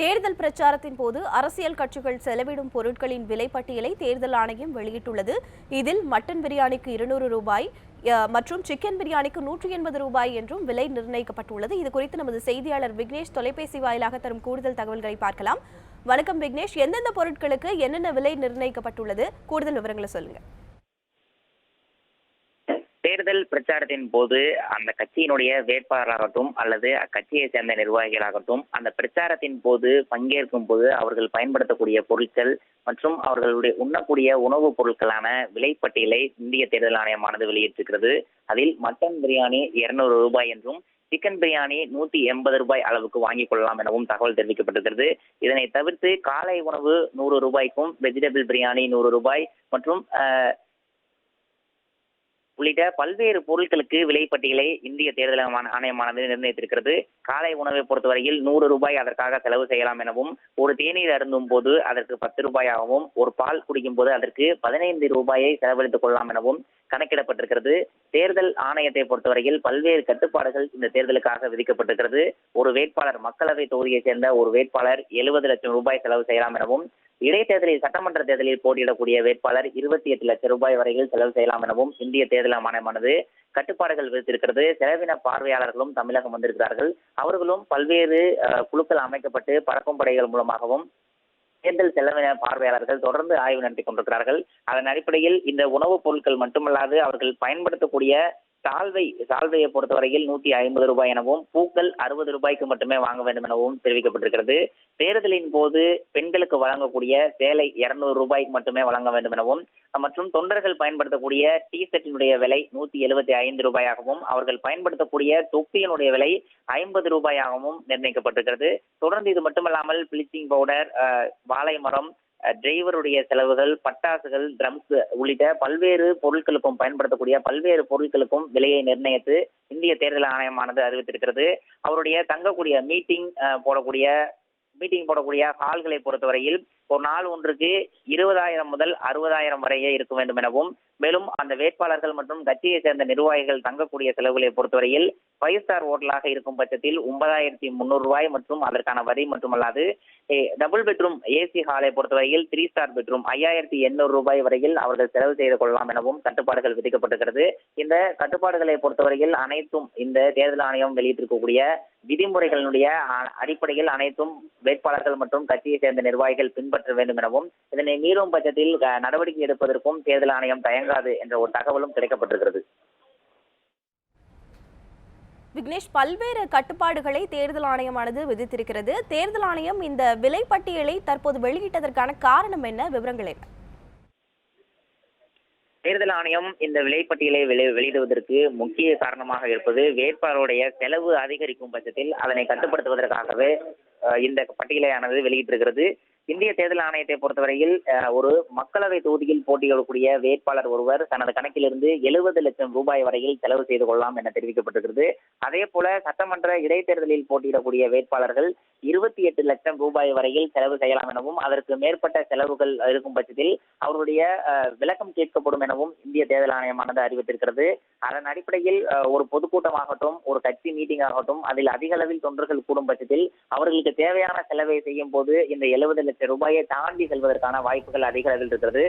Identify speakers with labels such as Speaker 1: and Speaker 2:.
Speaker 1: தேர்தல் பிரச்சாரத்தின் போது அரசியல் கட்சிகள் செலவிடும் பொருட்களின் விலைப்பட்டியலை தேர்தல் ஆணையம் வெளியிட்டுள்ளது. இதில் மட்டன் பிரியாணிக்கு இருநூறு ரூபாய் மற்றும் சிக்கன் பிரியாணிக்கு நூற்றி எண்பது ரூபாய் என்றும் விலை நிர்ணயிக்கப்பட்டுள்ளது. இது குறித்து நமது செய்தியாளர் விக்னேஷ் தொலைபேசி வாயிலாக தரும் கூடுதல் தகவல்களை பார்க்கலாம். வணக்கம் விக்னேஷ். எந்தெந்த பொருட்களுக்கு என்னென்ன விலை நிர்ணயிக்கப்பட்டுள்ளது? கூடுதல் விவரங்களை சொல்லுங்கள்
Speaker 2: தேர்தல் பிரச்சாரத்தின் போது அந்த கட்சியினுடைய வேட்பாளராகட்டும் அல்லது அக்கட்சியை சேர்ந்த நிர்வாகிகளாகட்டும் அந்த பிரச்சாரத்தின் போது பங்கேற்கும் போது அவர்கள் பயன்படுத்தக்கூடிய பொருட்கள் மற்றும் அவர்களுடைய உண்ணக்கூடிய உணவுப் பொருட்களான விலைப்பட்டியலை இந்திய தேர்தல் ஆணையமானது வெளியிட்டிருக்கிறது. அதில் மட்டன் பிரியாணி இருநூறு ரூபாய் என்றும் சிக்கன் பிரியாணி நூத்தி எண்பது ரூபாய் அளவுக்கு வாங்கிக் கொள்ளலாம் எனவும் தகவல் தெரிவிக்கப்பட்டிருக்கிறது. இதனை தவிர்த்து காலை உணவு நூறு ரூபாய்க்கும் வெஜிடபிள் பிரியாணி நூறு ரூபாய் மற்றும் உள்ளிட்ட பல்வேறு பொருட்களுக்கு விலைப்பட்டியலை இந்திய தேர்தல் ஆணையமானது நிர்ணயித்திருக்கிறது. காலை உணவை பொறுத்தவரையில் நூறு ரூபாய் அதற்காக செலவு செய்யலாம் எனவும் ஒரு தேநீர் அருந்தும் போது அதற்கு பத்து ரூபாயாகவும் ஒரு பால் குடிக்கும் போது அதற்கு பதினைந்து ரூபாயை செலவழித்துக் கொள்ளலாம் எனவும் கணக்கிடப்பட்டிருக்கிறது. தேர்தல் ஆணையத்தை பொறுத்தவரையில் பல்வேறு கட்டுப்பாடுகள் இந்த தேர்தலுக்காக விதிக்கப்பட்டிருக்கிறது. ஒரு வேட்பாளர் மக்களவை தொகுதியைச் சேர்ந்த ஒரு வேட்பாளர் எழுபது லட்சம் ரூபாய் செலவு செய்யலாம் எனவும் இடைத்தேர்தலில் சட்டமன்ற தேர்தலில் போட்டியிடக்கூடிய வேட்பாளர் இருபத்தி எட்டு லட்சம் ரூபாய் வரையில் செலவு செய்யலாம் எனவும் இந்திய தேர்தல் ஆணையமானது கட்டுப்பாடுகள் விதித்திருக்கிறது. செலவின பார்வையாளர்களும் தமிழகம் வந்திருக்கிறார்கள். அவர்களும் பல்வேறு அஹ், குழுக்கள் அமைக்கப்பட்டு பறக்கும் படைகள் மூலமாகவும் தேர்தல் செலவின பார்வையாளர்கள் தொடர்ந்து ஆய்வு நடத்தி கொண்டிருக்கிறார்கள். அதன் அடிப்படையில் இந்த உணவுப் பொருட்கள் மட்டுமல்லாது அவர்கள் பயன்படுத்தக்கூடிய சால்வை சால்வையை பொறுத்தவரையில் நூத்தி ஐம்பது ரூபாய் எனவும் பூக்கள் அறுபது ரூபாய்க்கு மட்டுமே வாங்க வேண்டும் எனவும் தெரிவிக்கப்பட்டிருக்கிறது. தேர்தலின் போது பெண்களுக்கு வழங்கக்கூடிய சேலை இருநூறு ரூபாய்க்கு மட்டுமே வழங்க வேண்டும் எனவும் மற்றும் தொண்டர்கள் பயன்படுத்தக்கூடிய டி ஷர்ட்டினுடைய விலை நூத்தி எழுபத்தி ஐந்து ரூபாயாகவும் அவர்கள் பயன்படுத்தக்கூடிய தொப்பியினுடைய விலை ஐம்பது ரூபாயாகவும் நிர்ணயிக்கப்பட்டிருக்கிறது. தொடர்ந்து இது மட்டுமல்லாமல் பிளீச்சிங் பவுடர் வாழை மரம் டிரைவருடைய செலவுகள் பட்டாசுகள் ட்ரம்ஸ் உள்ளிட்ட பல்வேறு பொருட்களுக்கும் பயன்படுத்தக்கூடிய பல்வேறு பொருட்களுக்கும் விலையை நிர்ணயித்து இந்திய தேர்தல் ஆணையமானது அறிவித்திருக்கிறது. அவருடைய தங்கக்கூடிய மீட்டிங் போடக்கூடிய மீட்டிங் போடக்கூடிய ஹால்களை பொறுத்தவரையில் ஒரு நாள் ஒன்றுக்கு இருபதாயிரம் முதல் அறுபதாயிரம் வரையே இருக்க வேண்டும் எனவும் மேலும் அந்த வேட்பாளர்கள் மற்றும் கட்சியை சேர்ந்த நிர்வாகிகள் தங்கக்கூடிய செலவுகளை பொறுத்தவரையில் ஃபைவ் ஸ்டார் ஹோட்டலாக இருக்கும் பட்சத்தில் ஒன்பதாயிரத்தி முந்நூறு ரூபாய் மற்றும் அதற்கான வரி மட்டுமல்லாது டபுள் பெட்ரூம் ஏசி ஹாலை பொறுத்தவரையில் த்ரீ ஸ்டார் பெட்ரூம் ஐயாயிரத்தி எண்ணூறு ரூபாய் வரையில் அவர்கள் செலவு செய்து கொள்ளலாம் எனவும் கட்டுப்பாடுகள் விதிக்கப்பட்டிருக்கிறது. இந்த கட்டுப்பாடுகளை பொறுத்தவரையில் அனைத்தும் இந்த தேர்தல் ஆணையம் வெளியிட்டிருக்கக்கூடிய விதிமுறைகளினுடைய அடிப்படையில் அனைத்தும் வேட்பாளர்கள் மற்றும் கட்சியை சேர்ந்த நிர்வாகிகள் பின்பற்ற வேண்டும் எனவும் இதனை மீறும் பட்சத்தில் நடவடிக்கை எடுப்பதற்கும் தேர்தல் ஆணையம் தயங்காது என்ற ஒரு தகவலும் கிடைக்கப்பட்டிருக்கிறது.
Speaker 1: விக்னேஷ் பல்வேறு கட்டுப்பாடுகளை தேர்தல் ஆணையமானது விதித்திருக்கிறது. தேர்தல் ஆணையம் இந்த விலைப்பட்டியலை தற்போது வெளியிட்டதற்கான காரணம் என்ன? விவரங்கள் என்ன?
Speaker 2: தேர்தல் ஆணையம் இந்த விலைப்பட்டியலை வெளி வெளியிடுவதற்கு முக்கிய காரணமாக இருப்பது வேட்பாளருடைய செலவு அதிகரிக்கும் பட்சத்தில் அதனை கட்டுப்படுத்துவதற்காகவே இந்த பட்டியலையானது வெளியிட்டிருக்கிறது. இந்திய தேர்தல் ஆணையத்தை பொறுத்தவரையில் ஒரு மக்களவை தொகுதியில் போட்டியிடக்கூடிய வேட்பாளர் ஒருவர் தனது கணக்கிலிருந்து எழுபது லட்சம் ரூபாய் வரையில் செலவு செய்து கொள்ளலாம் என தெரிவிக்கப்பட்டிருக்கிறது. அதே போல சட்டமன்ற இடைத்தேர்தலில் போட்டியிடக்கூடிய வேட்பாளர்கள் இருபத்தி எட்டு லட்சம் ரூபாய் வரையில் செலவு செய்யலாம் எனவும் அதற்கு மேற்பட்ட செலவுகள் இருக்கும் பட்சத்தில் அவருடைய அஹ், விளக்கம் கேட்கப்படும் எனவும் இந்திய தேர்தல் ஆணையமானது அறிவித்திருக்கிறது. அதன் அடிப்படையில் ஒரு பொதுக்கூட்டமாகட்டும் ஒரு கட்சி மீட்டிங் ஆகட்டும் அதில் அதிக அளவில் தொண்டர்கள் கூடும் பட்சத்தில் அவர்களுக்கு தேவையான செலவை செய்யும் போது இந்த எழுபது லட்சம் ரூபாயை தாண்டி செல்வதற்கான வாய்ப்புகள் அதிக அளவில் இருக்கிறது.